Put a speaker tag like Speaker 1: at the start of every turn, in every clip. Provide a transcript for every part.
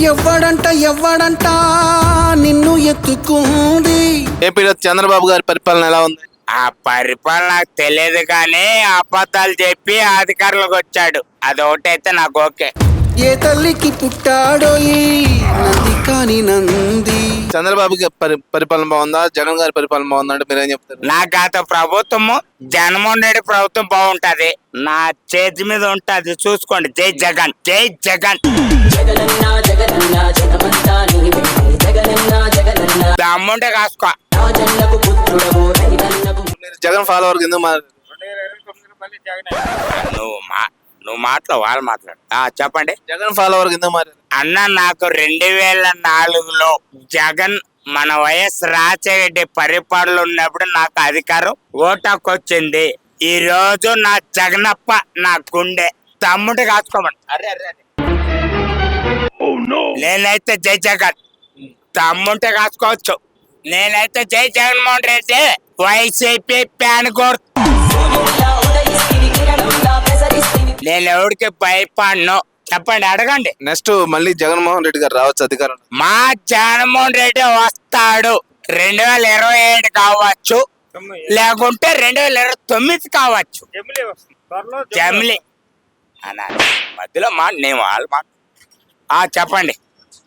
Speaker 1: ఎవ్వడంట ఎవ్వడంట నిన్ను ఎత్తుకుంది.
Speaker 2: ఏపీలో చంద్రబాబు గారి పరిపాలన ఎలా ఉంది?
Speaker 3: ఆ పరిపాలన నాకు తెలియదు కానీ అబద్ధాలు చెప్పి అధికారులకు వచ్చాడు. అది ఒకటైతే నాకు ఓకే.
Speaker 1: ఏ తల్లికి పుట్టాడో నంది కాని నంది.
Speaker 2: చంద్రబాబు గారి పరి పరిపాలన బాగుందా? జగన్ గారి పరిపాలన బాగుందా అంటే మీరేం చెప్తారు?
Speaker 3: నా గత ప్రభుత్వము జగన్మోహన్ రెడ్డి ప్రభుత్వం బాగుంటది. నా చేతి మీద ఉంటది. చూసుకోండి. జై జగన్ జై జగన్.
Speaker 4: జగనన్న జగనన్న జగమంతా నీవే జగనన్న. జగనన్న
Speaker 3: దమ్ముంటే కాసుకో
Speaker 4: రాజన్నకు పుత్రుడవు రైతన్నకు
Speaker 2: మీరు జగన్ ఫాలోవర్ మారు
Speaker 3: నువ్వు మా నువ్వు మాట్లాడు వాళ్ళు మాట్లాడు. ఆ చెప్పండి.
Speaker 2: జగన్ ఫాలోవర్ మారు
Speaker 3: అన్న నాకు రెండు వేల నాలుగులో జగన్ మన వైఎస్ రాజశేఖర పరిపాలన ఉన్నప్పుడు నాకు అధికారం ఓటాకు వచ్చింది ఈ రోజు నా జగనప్ప నా గుండె. తమ్ముడు కాసుకోమని అరే అరే అరే. నేనైతే జై జగన్. తమ్ముంటే కాసుకోవచ్చు. నేనైతే జై జగన్మోహన్ రెడ్డి. వైసీపీ ప్యాన్ కోరు
Speaker 4: సూర్యుడిలా ఉదయిస్తివి కిరణంలా ప్రసరిస్తివి
Speaker 3: నేను ఎవరికి భయపడను. చెప్పండి అడగండి.
Speaker 2: నెక్స్ట్ మళ్ళీ జగన్మోహన్ రెడ్డి గారు రావచ్చు అధికారం.
Speaker 3: మా జగన్మోహన్ రెడ్డి వస్తాడు. రెండు వేల ఇరవై ఏడు కావచ్చు. లేకుంటే రెండు వేల ఇరవై తొమ్మిది కావచ్చు. జమిలి అన్నారు మధ్యలో మా నేను వాళ్ళు మా ఆ, చెప్పండి.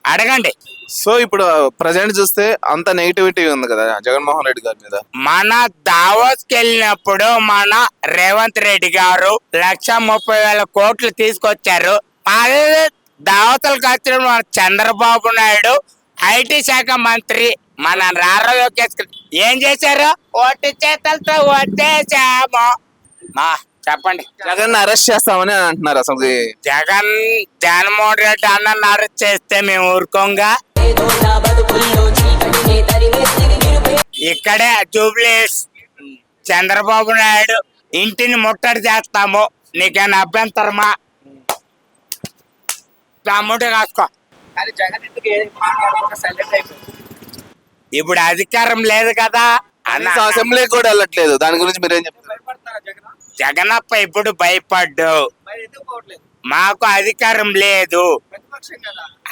Speaker 3: అడగండి.
Speaker 2: సో ఇప్పుడు ప్రజెంట్ చూస్తే అంత నెగిటివిటీ ఉంది కదా జగన్మోహన్ రెడ్డి గారి మీద.
Speaker 3: మన దావోస్కి వెళ్ళినప్పుడు మన రేవంత్ రెడ్డి గారు లక్ష ముప్పై వేల కోట్లు తీసుకొచ్చారు. అదే దావతలకు వచ్చిన మన చంద్రబాబు నాయుడు ఐటీ శాఖ మంత్రి మన లోకేష్ గారు. ఏం చేశారు? ఓటు చేతలతో వచ్చేసాము మా చెప్పండి.
Speaker 2: జగన్ అరెస్ట్ చేస్తామని అంటున్నారు అసలు.
Speaker 3: జగన్ జగన్మోహన్ రెడ్డి అన్న అరెస్ట్ చేస్తే మేము ఊరుకోంగా. ఇక్కడే జూబ్లీస్ చంద్రబాబు నాయుడు ఇంటిని ముట్టడి చేస్తాము. నీకేమైనా అభ్యంతరమా? తమ్ముడు కాసుకో. ఇప్పుడు అధికారం లేదు కదా.
Speaker 2: అసెంబ్లీకి కూడా వెళ్ళట్లేదు. దాని గురించి మీరేం చెప్తారు?
Speaker 3: జగనప్ప ఇప్పుడు భయపడ్డు? మాకు అధికారం లేదు.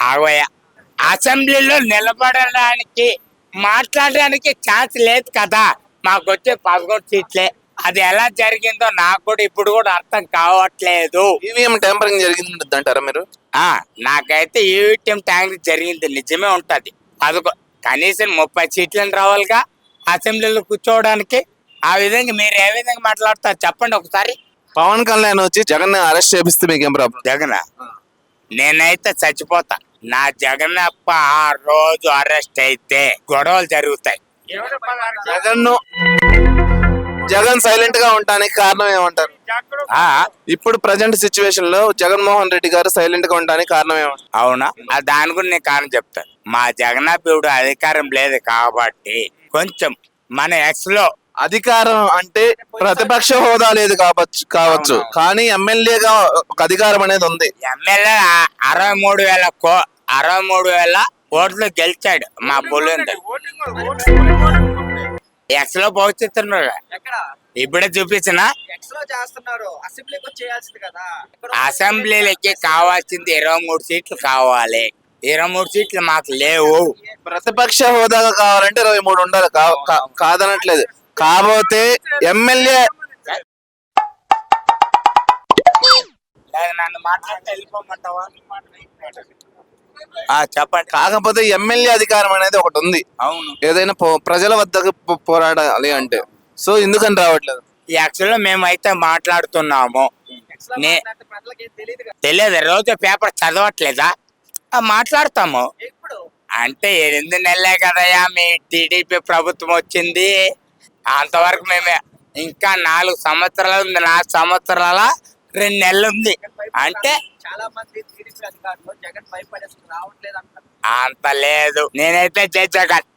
Speaker 3: ఆగోయ అసెంబ్లీలో నిలబడడానికి మాట్లాడడానికి ఛాన్స్ లేదు కదా. మాకు వచ్చే పదకొండు సీట్లే. అది ఎలా జరిగిందో నాకు కూడా ఇప్పుడు కూడా అర్థం కావట్లేదు.
Speaker 2: ఈవీఎం టెంపరింగ్ జరిగింది అంటారా మీరు?
Speaker 3: ఆ నాకైతే ఈవీటీఎం ట్యాంక్ జరిగింది. నిజమే ఉంటది. పదకొ కనీసం ముప్పై సీట్లను రావాలిగా అసెంబ్లీలో కూర్చోవడానికి. ఆ విధంగా మీరు ఏ విధంగా మాట్లాడతారు చెప్పండి ఒకసారి.
Speaker 2: పవన్ కళ్యాణ్ వచ్చి జగన్ అరెస్ట్ చేపిస్తే మీకు ఏం ప్రాబ్లం
Speaker 3: జగన్? నేనైతే చచ్చిపోతా. నా జగన్ అప్ప ఆ రోజు అరెస్ట్ అయితే గొడవలు జరుగుతాయి.
Speaker 2: జగన్ జగన్ సైలెంట్గా ఉండడానికి కారణం ఏమంటారు?
Speaker 3: ఆ.
Speaker 2: ఇప్పుడు ప్రజెంట్ సిచ్యువేషన్లో జగన్మోహన్ రెడ్డి గారు సైలెంట్గా ఉండడానికి కారణం ఏమంటారు?
Speaker 3: అవునా? ఆ దాని గురించి నేను కారణం చెప్తాను. మా జగన్నాథుడు అధికారం లేదు కాబట్టి కొంచెం మన ఎక్స్లో
Speaker 2: అధికారం అంటే ప్రతిపక్ష హోదా లేదు కావచ్చు. కావచ్చు కానీ ఎమ్మెల్యేగా ఒక అధికారం అనేది ఉంది.
Speaker 3: ఎమ్మెల్యే అరవై మూడు వేల కో అరవై మూడు వేల ఓట్లు గెలిచాడు మా పులిందర్ ఎక్స్లో పోస్తున్నారు ఇప్పుడే చూపించిన. అసెంబ్లీలకి కావాల్సింది ఇరవై మూడు సీట్లు కావాలి. ఇరవై మూడు సీట్లు మాకు లేవు.
Speaker 2: ప్రతిపక్ష హోదా కావాలంటే ఇరవై మూడు ఉండాలి. కాదనట్లేదు. కాకపోతే ఎమ్మెల్యే
Speaker 3: చెప్పండి.
Speaker 2: కాకపోతే ఎమ్మెల్యే అధికారం అనేది ఒకటి ఉంది.
Speaker 3: అవును.
Speaker 2: ఏదైనా ప్రజల వద్దకు పోరాడాలి అంటే. సో ఎందుకని రావట్లేదు?
Speaker 3: యాక్చువల్గా మేమైతే మాట్లాడుతున్నాము. నే తెలియదు రోజు పేపర్ చదవట్లేదా? ఆ, మాట్లాడతాము. అంటే ఎనిమిది నెలలే కదయ్యా మీ టీడీపీ ప్రభుత్వం వచ్చింది. అంతవరకు మేమే. ఇంకా నాలుగు సంవత్సరాలు ఉంది. నాలుగు సంవత్సరాల రెండు నెలలు ఉంది. అంటే
Speaker 5: చాలా మంది టీడీపీ అధికారులు జగన్ భయపడేసి రావట్లేదు అంటారు
Speaker 3: అంత లేదు. నేనైతే జగన్.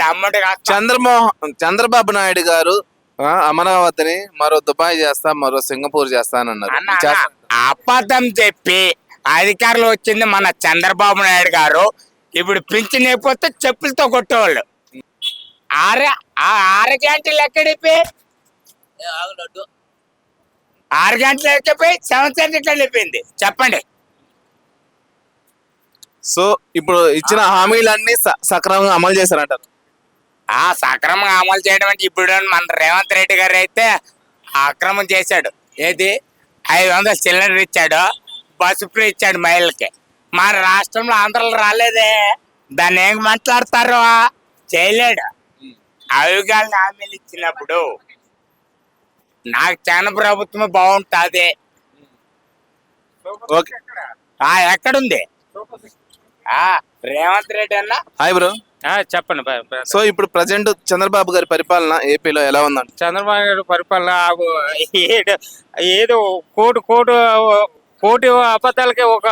Speaker 3: తమ్ముడు కాస్త
Speaker 2: చంద్రమోహన్ చంద్రబాబు నాయుడు గారు అమరావతిని మరో దుబాయ్ చేస్తా మరో సింగపూర్ చేస్తానన్నారు
Speaker 3: అబద్ధం చెప్పి అధికారులు వచ్చింది మన చంద్రబాబు నాయుడు గారు. ఇప్పుడు పింఛన్ అయిపోతే చెప్పులతో కొట్టేవాళ్ళు. ఆరు ఆరు గంటలు ఎక్కడిపి ఆరు గంటలు ఎక్కిపోయి సెవెన్ సెంటర్ వెళ్ళిపోయింది చెప్పండి.
Speaker 2: సో ఇప్పుడు ఇచ్చిన హామీలన్నీ స- సక్రమంగా అమలు చేశారంటారు
Speaker 3: ఆ సక్రమంగా అమలు చేయడం అంటే ఇప్పుడు మన రేవంత్ రెడ్డి గారు అయితే అక్రమం చేశాడు. ఏది? ఐదు వందల సిలిండర్ ఇచ్చాడు. బస్సు ఫ్రీ ఇచ్చాడు మహిళలకి. మన రాష్ట్రంలో ఆంధ్రలో రాలేదే. దాన్ని ఏం మాట్లాడతారు? చేయలేడు. అవిగాలని హామీలు ఇచ్చినప్పుడు నాకు చాలా ప్రభుత్వం బాగుంటుంది.
Speaker 2: ఓకే.
Speaker 3: ఆ ఎక్కడుంది? ఆ రేవంత్ రెడ్డి అన్న?
Speaker 2: Hi bro.
Speaker 6: చెప్పండి
Speaker 2: సో ఇప్పుడు ప్రజెంట్ చంద్రబాబు గారి పరిపాలన ఏపీలో ఎలా ఉందంట
Speaker 6: చంద్రబాబు నాయుడు పరిపాలన ఏదో కోటి కోటి కోటి అబద్ధాలకి ఒక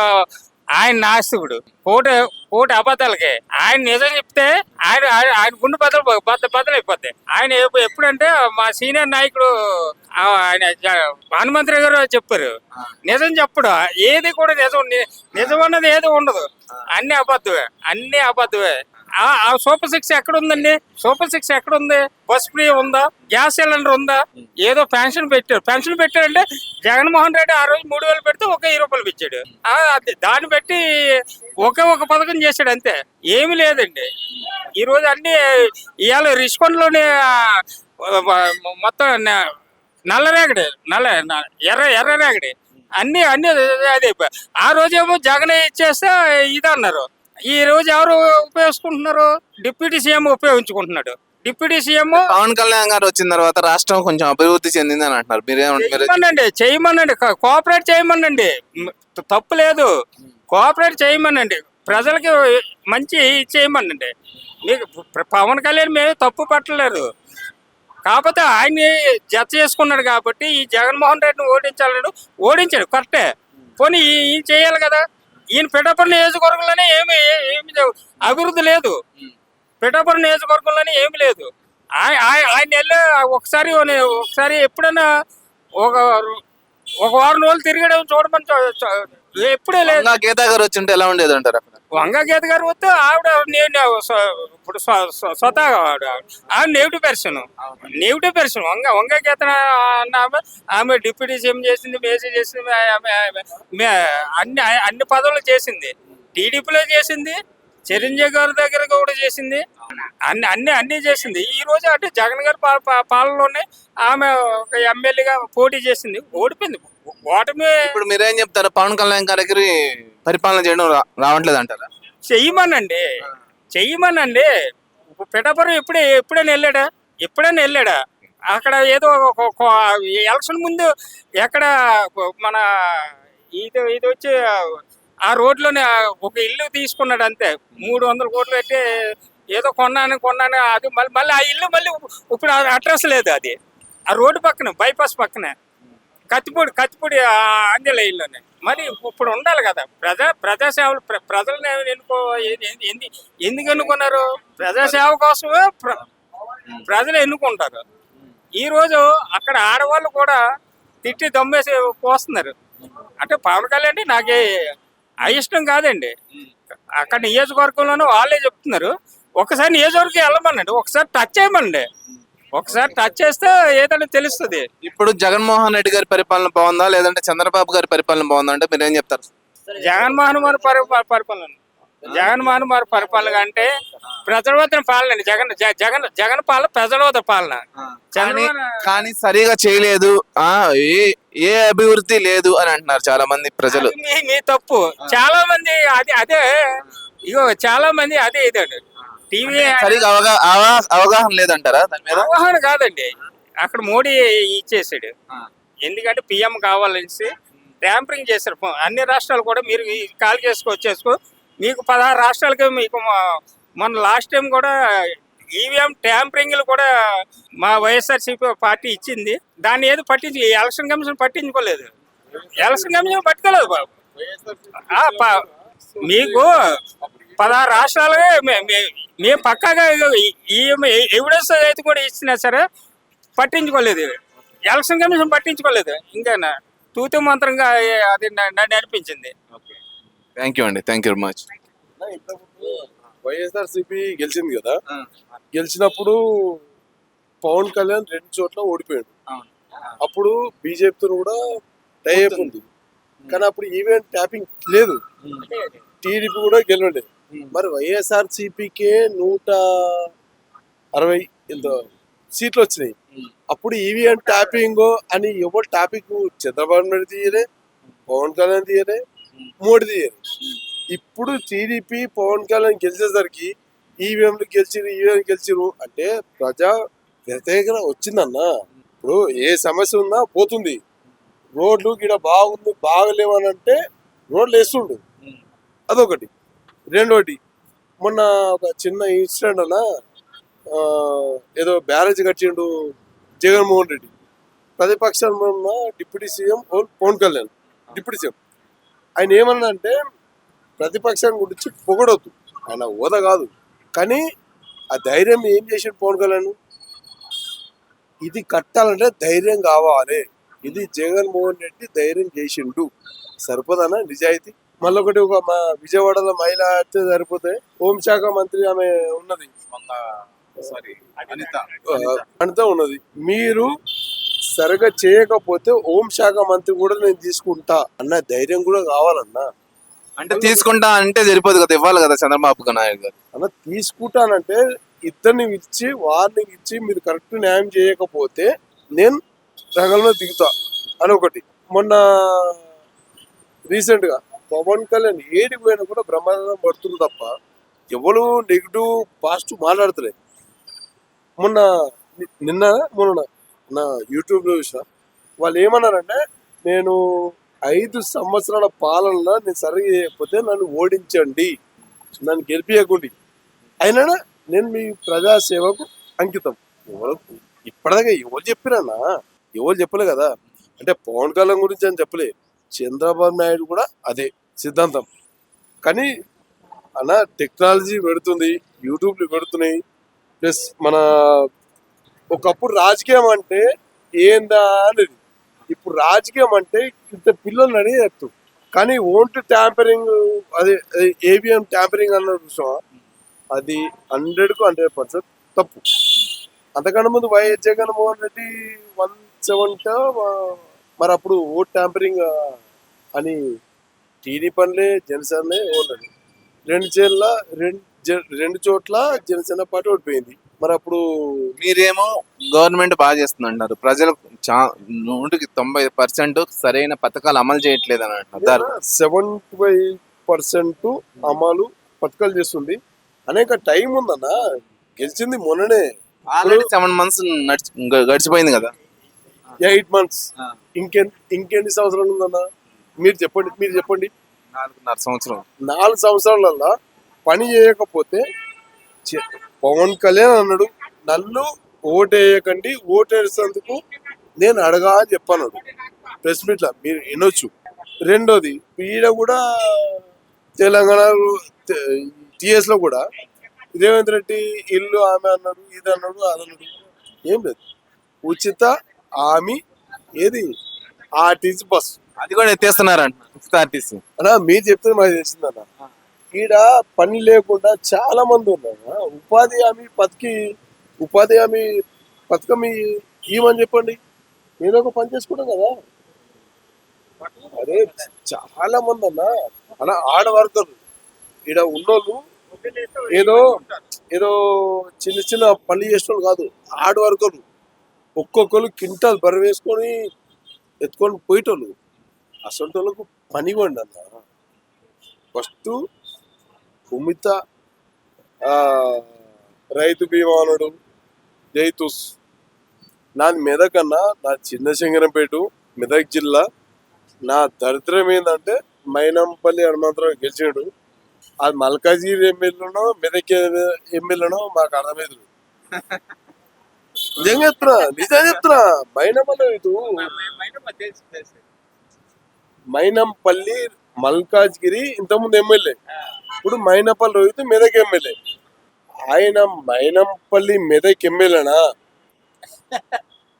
Speaker 6: ఆయన నాస్తికుడు కోటి కోటి అబద్ధాలకి. ఆయన నిజం చెప్తే ఆయన ఆయన గుండె బద్దలు బద్ద బద్దలైపోతాయి. ఆయన ఎప్పు- ఎప్పుడంటే మా సీనియర్ నాయకుడు ఆయన హనుమంతరావు గారు చెప్పారు. నిజం చెప్పడు. ఏది కూడా నిజం నిజం అన్నది ఏది ఉండదు. అన్ని అబద్ధమే. అన్ని అబద్ధమే. ఆ ఆ సూపర్ సిక్స్ ఎక్కడ ఉందండి సూపర్ సిక్స్ ఎక్కడ ఉంది బస్ ఫ్రీ ఉందా? గ్యాస్ సిలిండర్ ఉందా? ఏదో పెన్షన్ పెట్టారు. పెన్షన్ పెట్టారంటే జగన్మోహన్ రెడ్డి ఆ రోజు మూడు వేలు పెడితే ఒక వెయ్యి రూపాయలు ఇచ్చాడు. ఆ, అది దాన్ని బట్టి ఒకే ఒక పథకం చేశాడు అంతే. ఏమీ లేదండి. ఈ రోజు అన్ని ఇవాళ రిష్కొండలోని మొత్తం నల్ల రేగడి నల్ల ఎర్ర ఎర్ర రేగడి. అన్ని అన్ని అదే. ఆ రోజేమో జగన్ ఇచ్చేస్తే ఇదన్నారు. ఈ రోజు ఎవరు ఉపయోగించుకుంటున్నారు డిప్యూటీ సీఎం ఉపయోగించుకుంటున్నాడు. డిప్యూటీ సీఎం
Speaker 2: పవన్ కళ్యాణ్ గారు వచ్చిన తర్వాత రాష్ట్రం కొంచెం అభివృద్ధి చెందింది అని అంటున్నారు
Speaker 6: చేయమనండి చేయమనండి. కోఆపరేట్ చేయమనండి. తప్పు లేదు. కోఆపరేట్ చేయమనండి. ప్రజలకి మంచి చేయమనండి. మీకు పవన్ కళ్యాణ్ మేము తప్పు పట్టలేదు. కాకపోతే ఆయన్ని జత చేసుకున్నాడు కాబట్టి ఈ జగన్మోహన్ రెడ్డిని ఓడించాలని ఓడించాడు. కరెక్టే. పోనీ ఈ- చేయాలి కదా. ఈయన పిఠాపురం నియోజకవర్గంలోనే ఏమి ఏమి అభివృద్ధి లేదు. పిఠాపురం నియోజకవర్గంలోనే ఏమి లేదు. ఆయ- ఆయన ఒకసారి ఒకసారి ఎప్పుడైనా ఒక ఒక వారం రోజులు తిరగడం చూడమని ఎప్పుడే లేదు.
Speaker 2: గీతా గారు వచ్చి ఉంటే ఎలా ఉండేది అంటారు అక్కడ
Speaker 6: వంగ గీత గారు వస్తే ఆవిడ నేను ఇప్పుడు స్వ- స్వ- స్వతహాగా ఆవిడ. ఆవిడ negative person negative person Vanga Vanga Geetha అన్న ఆమె ఆమె డిప్యూటీ సీఎం చేసింది మేసీ చేసింది ఆమె- ఆమె- అన్ని అన్ని పదవులు చేసింది. టీడీపీలో చేసింది చిరంజీవి గారి దగ్గర కూడా చేసింది. అన్ని అన్ని అన్ని చేసింది. ఈ రోజు అంటే జగన్ గారి పాలనలోనే ఆమె ఒక ఎమ్మెల్యేగా పోటీ చేసింది. ఓడిపోయింది. ఓటమి
Speaker 2: ఇప్పుడు మీరేం చెప్తారు? పవన్ కళ్యాణ్ గారికి పరిపాలన చేయడం రా- రావట్లేదు అంటారా
Speaker 6: చెయ్యమనండి. చెయ్యమనండి. ఇప్పుడు పిఠాపురం ఎప్పుడే ఎప్పుడైనా వెళ్ళాడా? ఎప్పుడైనా వెళ్ళాడా? అక్కడ ఏదో ఒక- ఒక ఎలక్షన్ ముందు ఎక్కడ మన ఇది ఇది వచ్చి ఆ రోడ్లోనే ఒక ఇల్లు తీసుకున్నాడు అంతే. మూడు వందల కోట్లు పెట్టి ఏదో కొన్నాను కొన్నాను అది మళ్ళీ మళ్ళీ ఆ ఇల్లు మళ్ళీ ఇప్పుడు అడ్రస్ లేదు అది. ఆ రోడ్డు పక్కన బైపాస్ పక్కనే. కత్తిపూడి కత్తిపూడి ఆంజనేయుల్లోనే మరి ఇప్పుడు ఉండాలి కదా. ప్రజా ప్రజాసేవలు ప్ర- ఎన్నుకో ఎందుకు ఎన్నుకున్నారు? ప్రజాసేవ కోసమే ప్ర- ప్రజలు ఎన్నుకుంటారు. ఈ రోజు అక్కడ ఆడవాళ్ళు కూడా తిట్టి దమ్మేసి పోస్తున్నారు. అంటే పవన్ కళ్యాణ్ నాకే అయిష్టం కాదండి. అక్కడ నియోజకవర్గంలోనూ వాళ్ళే చెప్తున్నారు. ఒకసారి నియోజకవర్గం వెళ్ళమనండి. ఒకసారి టచ్ చేయమండి ఒకసారి టచ్ చేస్తే ఏదైనా తెలుస్తుంది.
Speaker 2: ఇప్పుడు జగన్మోహన్ రెడ్డి గారి పరిపాలన బాగుందా? లేదంటే చంద్రబాబు గారి పరిపాలన బాగుందా? అంటే మీరేం చెప్తారు?
Speaker 6: జగన్మోహన్ గారి పరి పరి- పరిపాలన. జగన్మోహన్ గారి పరిపాలన అంటే ప్రజల వద్ద పాలన జగన్ జగన్ జగన్ పాలన ప్రజల వద్ద పాలన.
Speaker 2: కానీ సరిగా చేయలేదు. ఆ ఏ ఏ అభివృద్ధి లేదు అని అంటున్నారు చాలా మంది ప్రజలు
Speaker 6: మీ మీ తప్పు. చాలా మంది అది అదే ఇగో చాలా మంది అదే ఇదండి. టీవీ
Speaker 2: సరిగా అవగాహన లేదంటారా దాని మీద?
Speaker 6: అవగాహన కాదండి. అక్కడ మోడీ ఇచ్చేసాడు. ఎందుకంటే పిఎం కావాలనేసి ట్యాంపరింగ్ చేశారు. అన్ని రాష్ట్రాలు కూడా మీరు కాల్ చేసుకో వచ్చేసుకో. మీకు పదహారు రాష్ట్రాలకి మీకు మొన్న లాస్ట్ టైం కూడా ఈవీఎం ట్యాంపరింగ్లు కూడా మా వైఎస్ఆర్సీపీ పార్టీ ఇచ్చింది. దాన్ని ఏది పట్టించి ఎలక్షన్ కమిషన్ పట్టించుకోలేదు. ఎలక్షన్ కమిషన్ పట్టుకోలేదు బాబు. మీకు పదహారు రాష్ట్రాలే మే- మే- మేము పక్కాగా ఎవిడెన్స్ అయితే కూడా ఇచ్చినా సరే పట్టించుకోలేదు. ఎలక్షన్ కమిషన్ పట్టించుకోలేదు. ఇంకా తూతు మంత్రంగా అది నన్ను అనిపించింది
Speaker 2: థ్యాంక్ యూ అండి. Thank you very much
Speaker 7: YSR CP గెలిచింది కదా? గెలిచినప్పుడు పవన్ కళ్యాణ్ రెండు చోట్ల ఓడిపోయాడు. అప్పుడు బీజేపీతో కూడా టైప్ ఉంది. కానీ అప్పుడు ఈవెంట్ ట్యాపింగ్ లేదు. టీడీపీ కూడా గెలవండి మరి వైఎస్ఆర్ సిపికే నూట అరవై ఎంతో సీట్లు వచ్చినాయి. అప్పుడు ఈవీఎం ట్యాపింగ్ అని ఎవరు టాపిక్ చంద్రబాబు నాయుడు తీయలే పవన్ కళ్యాణ్ తీయలే మోడీ తీయలే. ఇప్పుడు టీడీపీ పవన్ కళ్యాణ్ గెలిచేసరికి ఈవీఎంలు గెలిచిరు ఈవీఎం గెలిచిరు అంటే ప్రజా వ్యతిరేకత వచ్చిందన్న. ఇప్పుడు ఏ సమస్య ఉన్నా పోతుంది. రోడ్లు గిడ బాగుంది బాగలేవని అంటే రోడ్లు వేస్తుండు. అదొకటి. రెండోటి మొన్న ఒక చిన్న ఇన్సిడెంట్ అన్న ఏదో బ్యారేజ్ కట్టిండు జగన్మోహన్ రెడ్డి. ప్రతిపక్షంలో ఉన్న deputy CM Pawan Kalyan deputy CM. ఆయన ఏమన్నా అంటే ప్రతిపక్షం గురించి పొగడొద్దు. ఆయన హోదా కాదు. కానీ ఆ ధైర్యం ఏం చేసిండు పవన్ కళ్యాణ్? ఇది కట్టాలంటే ధైర్యం కావాలి. ఇది జగన్మోహన్ రెడ్డి ధైర్యం చేసిండు. సరిపోదనా నిజాయితీ? మళ్ళీ ఒకటి ఒక మా విజయవాడలో మహిళ అయితే సరిపోతే హోంశాఖ మంత్రి ఆమె ఉన్నది.
Speaker 2: సారీ అనిత.
Speaker 7: ఉన్నది. మీరు సరిగా చేయకపోతే హోంశాఖ మంత్రి కూడా నేను తీసుకుంటా. అన్న ధైర్యం కూడా కావాలన్నా.
Speaker 2: అంటే తీసుకుంటా అంటే సరిపోదు కదా ఇవ్వాలి కదా చంద్రబాబు నాయుడు గారు.
Speaker 7: అన్న తీసుకుంటానంటే ఇద్దరిని ఇచ్చి వారిని ఇచ్చి మీరు కరెక్ట్ న్యాయం చేయకపోతే నేను రంగంలో దిగుతా. అని ఒకటి. మొన్న రీసెంట్గా పవన్ కళ్యాణ్ ఏడికి పోయినా కూడా బ్రహ్మాండం పడుతుంది తప్ప ఎవరు నెగిటివ్ పాజిటివ్ మాట్లాడతలే. మొన్న నిన్న మొన్న నా యూట్యూబ్లో చూసిన వాళ్ళు ఏమన్నారంటే నేను ఐదు సంవత్సరాల పాలనలో నేను సరిగ్గా చేయకపోతే నన్ను ఓడించండి. నన్ను గెలిపియకండి అయినా నేను మీ ప్రజాసేవకు అంకితం. ఎవరు ఇప్పటిదాకా ఎవరు చెప్పినా ఎవరు చెప్పలే కదా? అంటే పవన్ కళ్యాణ్ గురించి అని చెప్పలే. చంద్రబాబు నాయుడు కూడా అదే సిద్ధాంతం. కానీ అన్న టెక్నాలజీ పెడుతుంది యూట్యూబ్లు పెడుతున్నాయి ప్లస్ మన ఒకప్పుడు రాజకీయం అంటే ఏందా అనేది. ఇప్పుడు రాజకీయం అంటే ఇంత పిల్లలు అని చెప్తాం. కానీ ఓంట్ ట్యాంపరింగ్ అదే ఏబిఎం ట్యాంపరింగ్ అన్న విషయం అది హండ్రెడ్కు హండ్రెడ్ పర్సెంట్ తప్పు. అంతకన్నా ముందు వైఎస్ జగన్మోహన్ రెడ్డి వన్ సెవెంట మరి అప్పుడు ఓట్ ట్యాంపరింగ్ అని టీడీ పనులే జనసేనలే ఓన్లది రెండు చేర్ల రెండు రెండు చోట్ల జనసేన పార్టీ ఓడిపోయింది. మరి అప్పుడు
Speaker 2: మీరేమో గవర్నమెంట్ బాగా చేస్తుంది అంటారు ప్రజలు చా నూటికి తొంభై పర్సెంట్ సరైన పథకాలు అమలు చేయట్లేదు అని అంటున్నారు
Speaker 7: సెవెంటీ ఫైవ్ పర్సెంట్ అమలు పథకాలు చేస్తుంది. అనేక టైం ఉందన్న గెలిచింది మొన్ననే.
Speaker 2: ఆల్రెడీ సెవెన్ మంత్స్ గడిచిపోయింది కదా.
Speaker 7: Eight months. ఇంకెన్ ఇంకెన్ని సంవత్సరాలు ఉందన్న? మీరు చెప్పండి మీరు చెప్పండి.
Speaker 2: నాలుగున్నర సంవత్సరం.
Speaker 7: నాలుగు సంవత్సరాలల్లా పని చేయకపోతే చె- పవన్ కళ్యాణ్ అన్నాడు నన్ను ఓటేయకండి ఓటేసేందుకు నేను అడగా అని చెప్పాను ప్రెస్ మీట్లో మీరు వినొచ్చు. రెండోది ఈడ కూడా తెలంగాణ టిఎస్లో కూడా రేవంత్ రెడ్డి ఇల్లు ఆమె అన్నాడు ఇది అన్నాడు అది అన్నాడు. ఏం లేదు. ఉచిత హామీ ఏది? RTC bus.
Speaker 2: అది కూడా ఎత్తేస్తున్నారంట ఆర్టీసీ.
Speaker 7: అన్నా మీరు చెప్తే మాకు తెలిసిందన్న. ఈడ పని లేకుండా చాలా మంది ఉన్నారు. ఉపాధి హామీ పథకి ఉపాధి హామీ పథకం ఇవ్వమని చెప్పండి. నేను ఒక పని చేసుకుంటాం కదా. అరే చాలా మంది అన్న. అలా ఆడవర్కర్లు ఈడ ఉన్నోళ్ళు ఏదో ఏదో చిన్న చిన్న పని చేసిన కాదు. ఆడ వర్కర్లు ఒక్కొక్కరు కింటాల్ బరవేసుకొని ఎత్తుకొని పోయేటోళ్ళు. అసలు వాళ్ళకు పని కొండి అన్న. ఫస్ట్ కుమిత రైతు బీమా జైతుస్. నాది మెదక్ అన్న నా చిన్న శంకరంపేట మెదక్ జిల్లా నా దరిద్రం ఏంటంటే మైనంపల్లి హనుమంతరావు గెలిచాడు. అది మల్కాజీర్ ఎమ్మెల్యేనో మెదక్ ఎమ్మెల్యేనో మాకు అర్థమైంది నిజంగా చెప్తున్నా నిజంగా చెప్తున్నా. మైనంపల్లి రైతు మైనంపల్లి మల్కాజ్గిరి ఇంతకుముందు ఎమ్మెల్యే. ఇప్పుడు మైనపల్లి రోహిత్ మెదక్ ఎమ్మెల్యే. ఆయన మైనంపల్లి మెదక్ ఎమ్మెల్యేనా?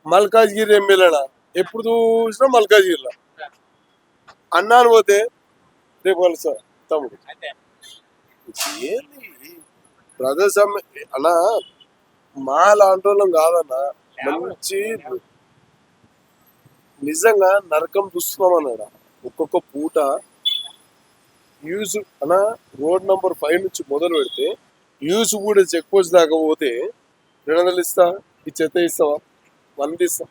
Speaker 7: మల్కాజ్గిరి ఎమ్మెల్యేనా? ఎప్పుడు చూసినా మల్కాజ్గిరిలో. అన్నాను పోతే రేపు కలుస్తా తమ్ముడు. ఏంది? ప్రజాస్వామ్య అలా మా లాంటి కాదన్నా మంచి నిజంగా నరకం చూస్తున్నాం అన్నాడు ఒక్కొక్క పూట యూస్ అన్న రోడ్ నంబర్ ఫైవ్ నుంచి మొదలు పెడితే యూస్ కూడా చెక్ పోస్ట్ దాకా పోతే రెండు వందలు ఇస్తా ఈ చెత్త ఇస్తావా? వంద ఇస్తా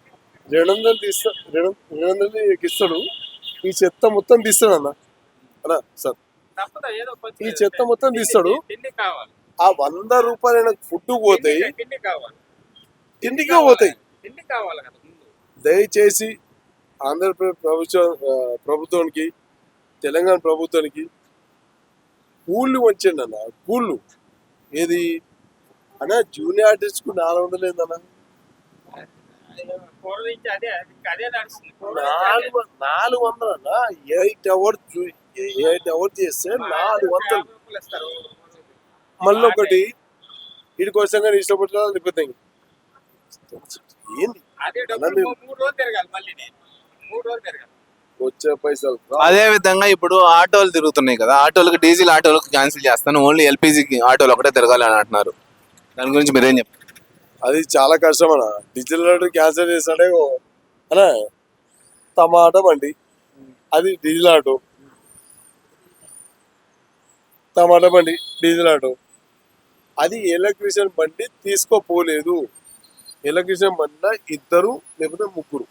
Speaker 7: రెండు వందలు తీస్తా రెండు రెండు వందలు ఇస్తాడు. ఈ చెత్త మొత్తం తీస్తాడు అన్న అన్న సార్ ఈ చెత్త మొత్తం తీస్తాడు. ఆ వంద రూపాయల ఫుడ్ పోతాయి. తిండికే పోతాయి. దయచేసి ఆంధ్రప్రదేశ్ ప్రభుత్వ ప్రభుత్వానికి తెలంగాణ ప్రభుత్వానికి కూళ్ళు వంచండి అన్న కూళ్ళు ఏది? అన్న జూనియర్ ఆర్టిస్ట్కు నాలుగు వందలు ఏందన్న. నాలుగు వందలు అన్న ఎయిట్ అవర్స్ ఎయిట్ అవర్స్ చేస్తే నాలుగు వందలు. మళ్ళీ ఒకటి వీడి కోసం కానీ ఏంది?
Speaker 6: అదే డబ్బులు
Speaker 7: అలానే-
Speaker 6: మూ- మూడు రోజులు తిరగాలి మళ్ళీ నేను. మూడు రోజులు తిరగాలి.
Speaker 7: వచ్చే పైసలు రా.
Speaker 2: అదే విధంగా ఇప్పుడు ఆటోలు తిరుగుతున్నాయి కదా ఆటోలకు డీజిల్ ఆటోలకు క్యాన్సిల్ చేస్తాను ఓన్లీ ఎల్పిజి ఆటోలు ఒకటే తిరగాలి అని అంటున్నారు. దాని గురించి మీరేం చెప్తారు
Speaker 7: అది చాలా కష్టం అన్న డీజిల్ రేటు క్యాన్సిల్ చేస్తాడే అన్న టమాటా బండి. అది డీజిల్ ఆటో. టమాటా బండి డీజిల్ ఆటో. అది ఎలక్ట్రీషియన్ బండి తీసుకోపోలేదు. ఎలక్ట్రీషియన్ బండిలో ఇద్దరు లేకపోతే ముగ్గురు.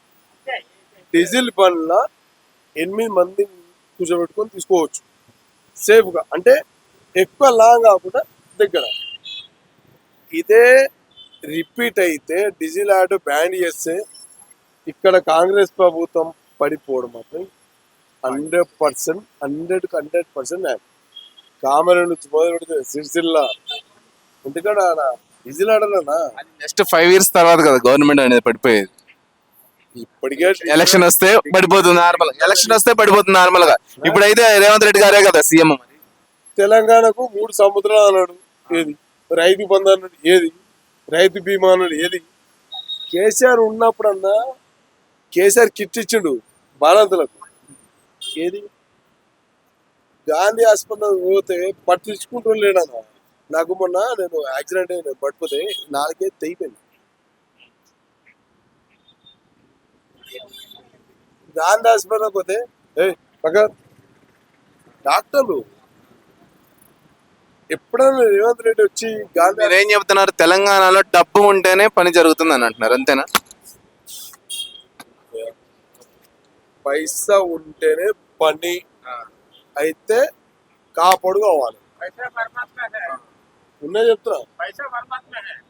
Speaker 7: డీజిల్ బండ్ల ఎనిమిది మంది కూర్చోబెట్టుకొని తీసుకోవచ్చు. సేఫ్గా అంటే ఎక్కువ లాంగ్ కాకుండా దగ్గర. ఇదే రిపీట్ అయితే డీజిల్ ఆటో బ్యాన్ చేస్తే ఇక్కడ కాంగ్రెస్ ప్రభుత్వం పడిపోవడం మాత్రం hundred percent hundred hundred percent కామర నుంచి మొదలు పెడితే సిరిసిల్ల ఎందుకంటే ఆడ డీజిల్ ఆడనా
Speaker 2: నెక్స్ట్ ఫైవ్ ఇయర్స్ తర్వాత కదా గవర్నమెంట్ అనేది పడిపోయేది.
Speaker 7: ఇప్పటికే
Speaker 2: ఎలక్షన్ వస్తే పడిపోతుంది నార్మల్ ఎలక్షన్ వస్తే పడిపోతుంది నార్మల్గా. ఇప్పుడైతే రేవంత్ రెడ్డి గారే కదా సీఎం
Speaker 7: తెలంగాణకు మూడు సముద్రాలు అన్నాడు. ఏది? రైతు బంధు అన్నాడు. ఏది? రైతు బీమా అన్నాడు. ఏది? కేసీఆర్ ఉన్నప్పుడన్నా కేసీఆర్ కిట్ ఇచ్చిండు బాలంతులకు ఏది? గాంధీ హాస్పిటల్ పోతే పట్టించుకుంటూ లేడన్న. నాకు మొన్న నేను యాక్సిడెంట్ అయిన పడిపోతే నాలుగే తెగిపోయింది. గాంధీ హాస్పిటల్ పోతే ఏ పక్క. డాక్టర్లు ఎప్పుడైనా రేవంత్ రెడ్డి వచ్చి గాంధీ
Speaker 2: మీరు ఏం చెప్తున్నారు? తెలంగాణలో డబ్బు ఉంటేనే పని జరుగుతుంది అని అంటున్నారు అంతేనా?
Speaker 7: పైసా ఉంటేనే పని. అయితే కాపాడు ఉన్నా చెప్తున్నా.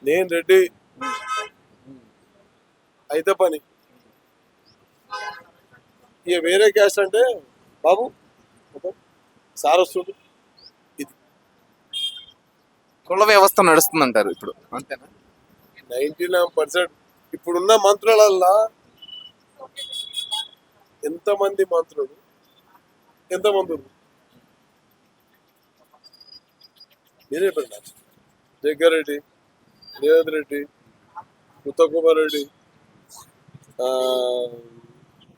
Speaker 7: నేను రెడ్డి. అయితే పని. ఇక వేరే క్యాస్ట్ అంటే బాబు సార్ వస్తుంది. ఇది.
Speaker 2: కుల వ్యవస్థ నడుస్తుంది అంటారు ఇప్పుడు అంతేనా?
Speaker 7: Ninety nine percent. ఇప్పుడున్న మంత్రులల్లా ఎంతమంది మంత్రులు? ఎంతమంది ఉన్నారు? మీరే నాకు. జగ్గారెడ్డి రెడ్డి రేవంత్ రెడ్డి ఉత్తమ్ కుమార్ రెడ్డి ఆ,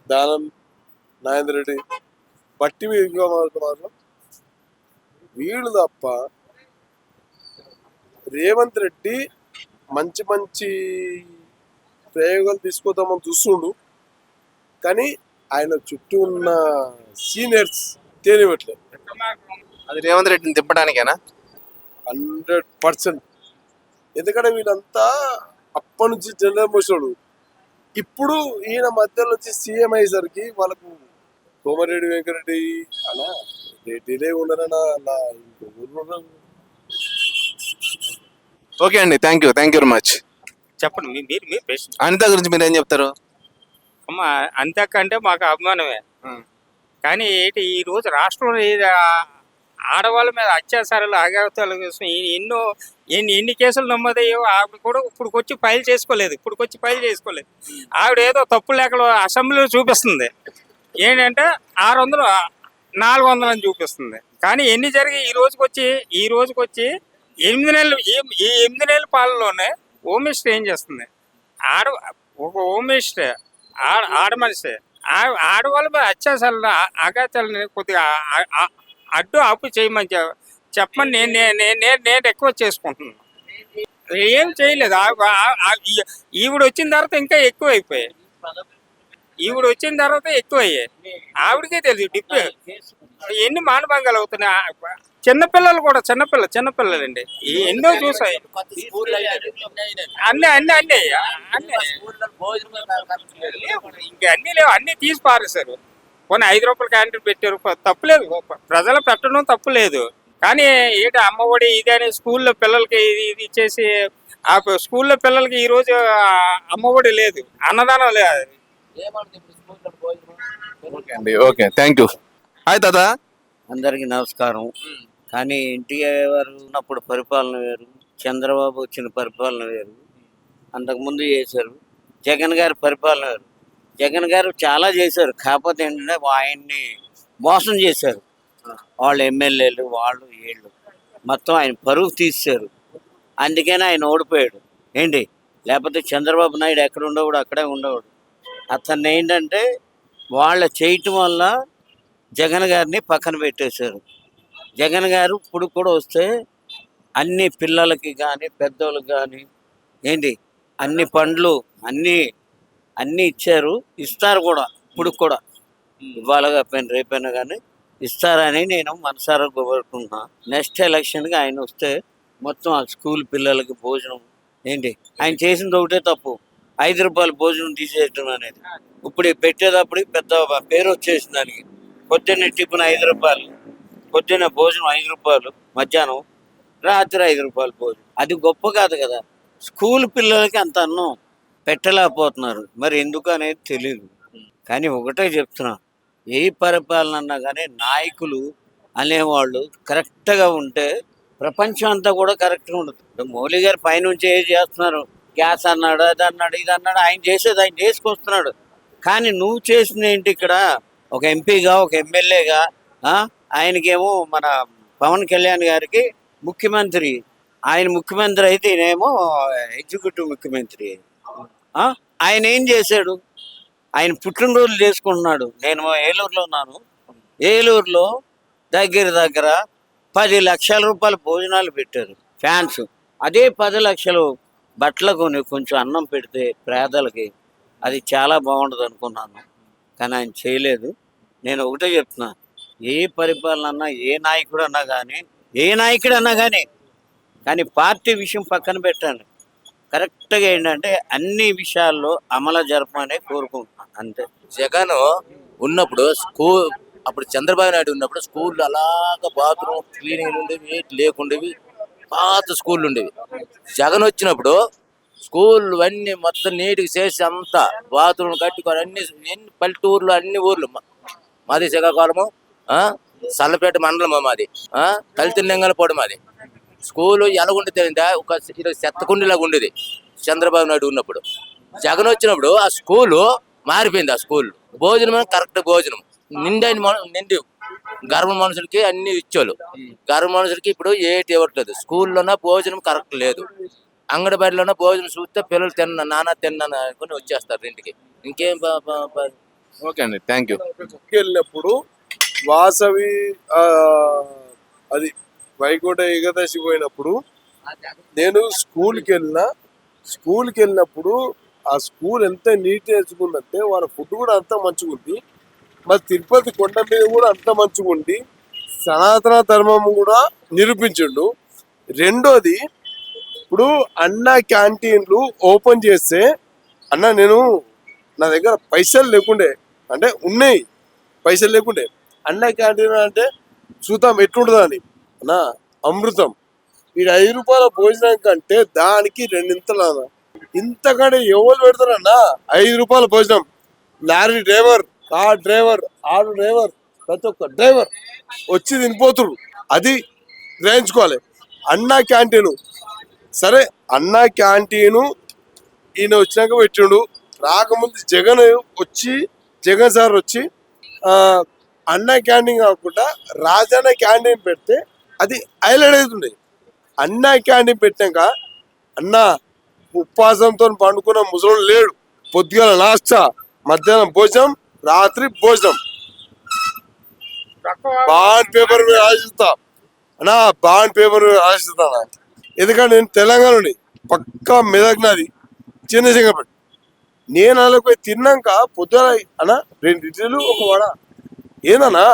Speaker 7: దానం నాగేంద్ర రెడ్డి. బట్టి ఇంకా మాత్రం వీళ్ళు తప్ప రేవంత్ రెడ్డి మంచి మంచి ప్రయోగాలు తీసుకొద్దామని చూస్తుండు. కానీ ఆయన చుట్టూ ఉన్న సీనియర్స్ తేలివట్లేదు
Speaker 2: అది రేవంత్ రెడ్డిని తిప్పడానికేనా?
Speaker 7: Hundred percent. ఎందుకంటే వీళ్ళంతా అప్పటి నుంచి జనరల్ మోసోడు ఇప్పుడు ఈయన మధ్యలో వచ్చి సీఎం అయ్యేసరికి వాళ్ళకు కోమరెడ్డి వెంకరెడ్డి అలా రెడ్డిలే ఉన్నారన్నా అలా ఇంకొకరు.
Speaker 2: ఓకే అండి thank you thank you very much
Speaker 6: చెప్పండి మీ- మీరు మీరు ప్రశ్న.
Speaker 2: అనిత గురించి మీరు ఏం చెప్తారు?
Speaker 6: అమ్మ అంతకంటే మాకు అభిమానమే. కానీ ఏంటి ఈ రోజు రాష్ట్రంలో ఆ- ఆడవాళ్ళ మీద అత్యాచారాలు అగాతాల కోసం ఎన్నో ఎన్ని ఎన్ని కేసులు నమ్మదయ్యో ఆవిడ కూడా ఇప్పుడు వచ్చి ఫైల్ చేసుకోలేదు. ఇప్పుడు వచ్చి ఫైల్ చేసుకోలేదు. ఆవిడ ఏదో తప్పు లేఖలు అసెంబ్లీలో చూపిస్తుంది. ఏంటంటే ఆరు వందలు నాలుగు వందలు అని చూపిస్తుంది. కానీ ఎన్ని జరిగి ఈ రోజుకి వచ్చి ఈ రోజుకి వచ్చి ఎనిమిది నెలలు ఈ- ఎనిమిది నెలల పాలనలోనే హోమ్ మినిస్టర్ ఏం చేస్తుంది? ఆడ ఒక హోమ్ మినిస్టర్ ఆడ ఆడ మనిషి. ఆడవాళ్ళ మీద అత్యాచారాలు అగాచాలని కొద్దిగా అడ్డు ఆపు చేయమని చెప్పమని నేను నేను నేను రిక్వెస్ట్ చేసుకుంటున్నాను ఏం చేయలేదు. ఈవిడ వచ్చిన తర్వాత ఇంకా ఎక్కువ అయిపోయాయి ఈవిడ వచ్చిన తర్వాత ఎక్కువ అయ్యాయి ఆవిడకే తెలుసు డిప్పు ఎన్ని మానభంగాలు అవుతున్నాయి. చిన్నపిల్లలు కూడా చిన్నపిల్ల చిన్నపిల్లలండి ఎన్నో చూసాయి. అన్ని అన్ని అన్ని అన్ని. ఇంకా అన్ని లేవు. అన్ని తీసి పారేశారు. కొన్ని ఐదు రూపాయల క్యాంటీన్ పెట్టారు. తప్పులేదు. ప్రజలు పెట్టడం తప్పులేదు కానీ ఏంటి అమ్మఒడి ఇది అని స్కూల్లో పిల్లలకి ఇది ఇది ఇచ్చేసి ఆ స్కూల్లో పిల్లలకి ఈ రోజు అమ్మఒడి లేదు. అన్నదానం లేదు
Speaker 2: ఓకే థ్యాంక్ యూ. హాయ్ తాత.
Speaker 8: అందరికీ నమస్కారం. కానీ ఎన్టీఆర్ ఉన్నప్పుడు పరిపాలన వేరు చంద్రబాబు వచ్చిన పరిపాలన వేరు అంతకుముందు చేశారు. జగన్ గారి పరిపాలన వేరు. జగన్ గారు చాలా చేశారు. కాకపోతే ఏంటంటే ఆయన్ని మోసం చేశారు. వాళ్ళు ఎమ్మెల్యేలు వాళ్ళు వీళ్ళు. మొత్తం ఆయన పరువు తీశారు. అందుకని ఆయన ఓడిపోయాడు. ఏంటి? లేకపోతే చంద్రబాబు నాయుడు ఎక్కడ ఉండేవాడు అక్కడే ఉండేవాడు అతన్ని ఏంటంటే వాళ్ళ చేయటం వల్ల జగన్ గారిని పక్కన పెట్టేశారు. జగన్ గారు ఇప్పుడు కూడా వస్తే అన్ని పిల్లలకి కానీ పెద్దోళ్ళకి కానీ ఏంటి? అన్ని పండ్లు అన్ని అన్ని ఇచ్చారు. ఇస్తారు కూడా ఇప్పుడు కూడా. ఇవాళ కాకపోయినా రేపైనా కానీ ఇస్తారని నేను మనసారా కోరుకుంటున్నా. నెక్స్ట్ ఎలక్షన్కి ఆయన వస్తే మొత్తం ఆ స్కూల్ పిల్లలకి భోజనం ఏంటి? ఆయన చేసింది ఒకటే తప్పు. ఐదు రూపాయల భోజనం తీసేయటం అనేది. ఇప్పుడు పెట్టేటప్పుడు పెద్ద పేరు వచ్చేసింది దానికి. పొద్దున్న టిఫిన్ ఐదు రూపాయలు పొద్దున్న భోజనం ఐదు రూపాయలు మధ్యాహ్నం రాత్రి ఐదు రూపాయలు భోజనం. అది గొప్ప కాదు కదా. స్కూల్ పిల్లలకి అంత అన్నం. పెట్టలేకపోతున్నారు. మరి ఎందుకు అనేది తెలియదు కానీ ఒకటే చెప్తున్నా ఏ పరిపాలన అన్నా కానీ నాయకులు అనేవాళ్ళు కరెక్ట్గా ఉంటే ప్రపంచం అంతా కూడా కరెక్ట్గా ఉండదు. మౌలి గారు పైనుంచి ఏం చేస్తున్నారు? గ్యాస్ అన్నాడు అది అన్నాడు ఇది అన్నాడు ఆయన చేసేది ఆయన చేసుకొస్తున్నాడు. కానీ నువ్వు చేసింది ఏంటి ఇక్కడ? ఒక ఎంపీగా ఒక ఎమ్మెల్యేగా ఆయనకేమో మన పవన్ కళ్యాణ్ గారికి ముఖ్యమంత్రి. ఆయన ముఖ్యమంత్రి అయితే ఈయనేమో ఎగ్జిక్యూటివ్ ముఖ్యమంత్రి. ఆయన ఏం చేశాడు? ఆయన పుట్టినరోజు చేసుకుంటున్నాడు. నేను ఏలూరులో ఉన్నాను. ఏలూరులో దగ్గర దగ్గర పది లక్షల రూపాయల భోజనాలు పెట్టారు ఫ్యాన్స్. అదే పది లక్షలు బట్టలు కొని కొంచెం అన్నం పెడితే పేదలకి అది చాలా బాగుండదు అనుకున్నాను. కానీ ఆయన చేయలేదు. నేను ఒకటే చెప్తున్నా ఏ పరిపాలన అన్నా ఏ నాయకుడు అన్నా కానీ ఏ నాయకుడు అన్నా కానీ కానీ పార్టీ విషయం పక్కన పెట్టండి కరెక్ట్గా ఏంటంటే అన్ని విషయాల్లో అమలు జరపమనే కోరుకుంటున్నాను అంతే.
Speaker 9: జగన్ ఉన్నప్పుడు స్కూల్ అప్పుడు చంద్రబాబు నాయుడు ఉన్నప్పుడు స్కూల్ అలాగ బాత్రూమ్ క్లీనింగ్ ఉండేవి లేకుండేవి పాత స్కూళ్ళు ఉండేవి. జగన్ వచ్చినప్పుడు స్కూల్ అన్ని మొత్తం నీటికి చేసి అంతా బాత్రూమ్ కట్టుకొని అన్ని ఎన్ని పల్లెటూర్లు అన్ని ఊర్లు మా- మాది శ్రీకాకుళము ఆ, సల్లపేట మండలం మాది ఆ, తలితిన్నెంగలపూడి మాది. స్కూల్ ఎలాగుంటుంది తెలియదా ఒక చెత్తకుండిలాగా ఉండేది. చంద్రబాబు నాయుడు ఉన్నప్పుడు. జగన్ వచ్చినప్పుడు ఆ స్కూలు మారిపోయింది ఆ స్కూల్. భోజనం కరెక్ట్ భోజనం. నిండైన నిండి గర్భ మనుషులకి అన్ని ఇచ్చేవాళ్ళు. గర్భ మనుషులకి ఇప్పుడు ఏటి ఇవ్వట్లేదు. స్కూల్లోన భోజనం కరెక్ట్ లేదు. అంగడిబడిలోన భోజనం చూస్తే పిల్లలు తిన్న నాన్న తిన్నాను అనుకుని వచ్చేస్తారు ఇంటికి. ఇంకేం
Speaker 2: ఓకే అండి. థ్యాంక్ యూ
Speaker 7: వెళ్ళినప్పుడు వాసవి ఆ, అది వైకుంఠ ఏకాదశి పోయినప్పుడు నేను స్కూల్కి వెళ్ళిన స్కూల్కి వెళ్ళినప్పుడు ఆ స్కూల్ ఎంత నీట్ నేర్చుకుందంటే వాళ్ళ ఫుడ్ కూడా అంత మంచిగా ఉంది మరి తిరుపతి కొండ మీద కూడా అంత మంచిగా ఉంది సనాతన ధర్మం కూడా నిరూపించిండు. రెండోది ఇప్పుడు అన్న క్యాంటీన్లు ఓపెన్ చేస్తే అన్న నేను నా దగ్గర పైసలు లేకుండే అంటే ఉన్నాయి. పైసలు లేకుండే. అన్న క్యాంటీన్ అంటే చూద్దాం ఎట్లుంటుందా నా అమృతం. వీడు ఐదు రూపాయల భోజనం కంటే దానికి రెండింతలు అన్న ఇంతకంటే ఎవరు పెడతారన్నా ఐదు రూపాయల భోజనం. Lorry driver car driver auto driver ప్రతి ఒక్క డ్రైవర్ వచ్చి తినిపోతుడు అది గ్రహించుకోవాలి. అన్నా క్యాంటీను. సరే అన్న క్యాంటీను ఈయన వచ్చినాక పెట్టిండు. రాకముందు జగన్ వచ్చి జగన్ సార్ వచ్చి అన్న క్యాంటీన్ కాకుండా రాజన్న క్యాంటీన్ పెడితే అది హైలైట్ అవుతుండే. అన్న క్యాంటీన్ పెట్టాక అన్న ఉపవాసంతో పండుకున్న ముసలోడు లేడు. పొద్దుగాల నాస్త మధ్యాహ్నం భోజనం రాత్రి భోజనం. బాండ్ పేపర్ మీద ఆశిస్తా అన్నా బాండ్ పేపర్ మీద ఆశిస్తానా ఎందుకంటే నేను తెలంగాణ పక్కా మెదక్ నాది చిన్న సింగపేట నేను వాళ్ళకి పోయి తిన్నాక పొద్దున అన్న రెండు ఇడ్లీలు ఒక వడ. ఏందన్నా?